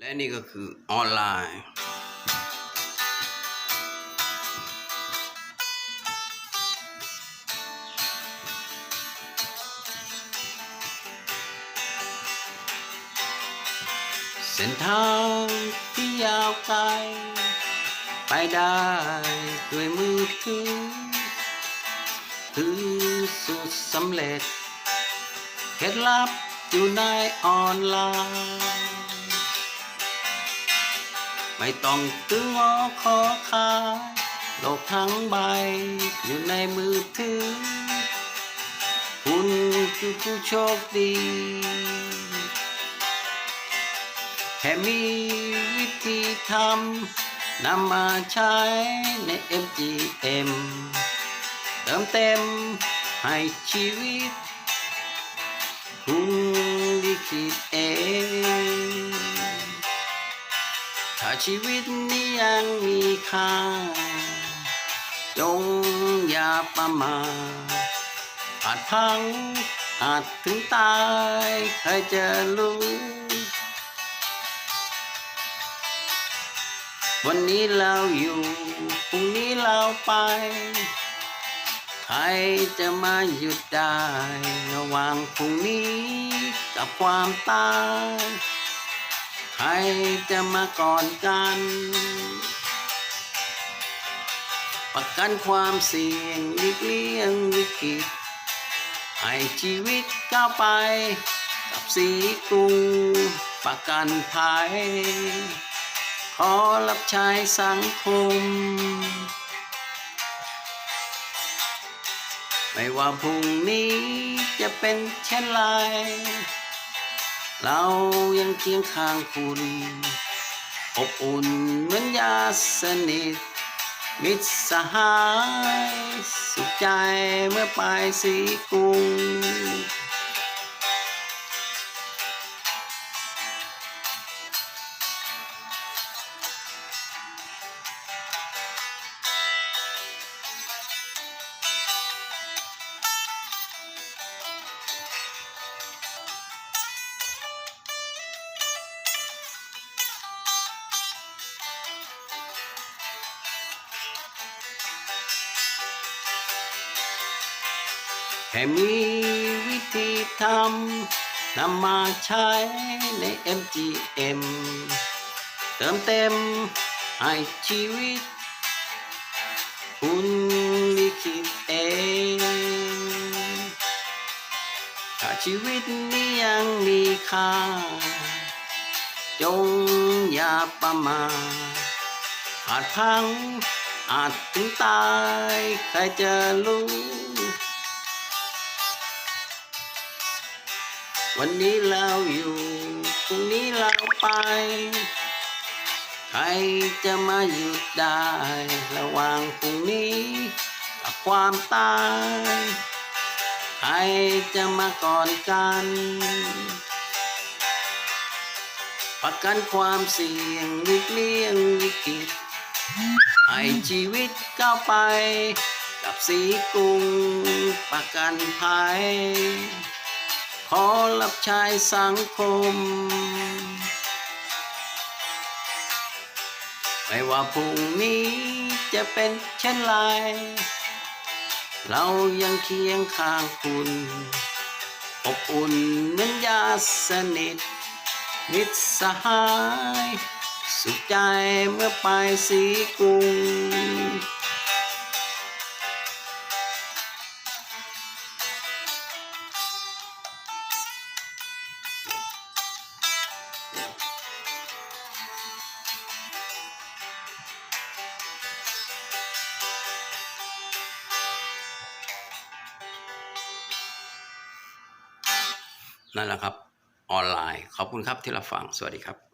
และนี่ก็คือออนไลน์ เส้นทางที่ยาวไกล ไปได้ด้วยมือถือ คือสุดสำเร็จ เคล็ดลับอยู่ในออนไลน์ ไม่ต้องตึงงอคอคายโลกทั้งใบอยู่ในมือถือ คุณคือผู้โชคดีแค่มีวิธีทำนำมาใช้ใน MGM เติมเต็มให้ชีวิต คุณลิขิตเอง ชีวิตนี้ยังมีค่า จงอย่าประมาทอาจพังอาจถึงตายใครจะรู้ วันนี้เราอยู่พรุ่งนี้เราไป ใครจะมาหยุดได้ ระหว่างพรุ่งนี้กับความตาย ใครจะมาก่อนกัน ประกันความเสี่ยงหลีกเลี่ยงวิกฤตให้ชีวิตก้าวไป กับสีกรุงประกันภัย ขอรับใช้สังคม ไม่ว่าพรุ่งนี้จะเป็นเช่นไร เรายังเคียงข้างคุณอบอุ่นเหมือนยาสนิท มิตรสหาย สุขใจเมื่อไปสีกรุง แค่มีวิธีทำนำมาใช้ใน MGM เติมเต็มให้ชีวิต คุณลิขิตเองถ้าชีวิตนี้ยังมีค่า จงอย่าประมาทอาจพังอาจถึงตาย ใครจะรู้ วันนี้เราอยู่พรุ่งนี้เราไป ใครจะมาหยุดได้ ระหว่างพรุ่งนี้ กับความตาย ใครจะมาก่อนกันประกันความเสี่ยงหลีกเลี่ยงวิกฤตให้ชีวิตก้าวไป กับสีกรุงประกันภัย ขอรับใช้สังคม ไม่ว่าพรุ่งนี้จะเป็นเช่นไร เรายังเคียงข้างคุณ อบอุ่นเหมือนยาสนิทมิตรสหาย สุขใจเมื่อไปสีกรุง นั่นแหละครับ ออนไลน์ ขอบคุณครับที่รับฟัง สวัสดีครับ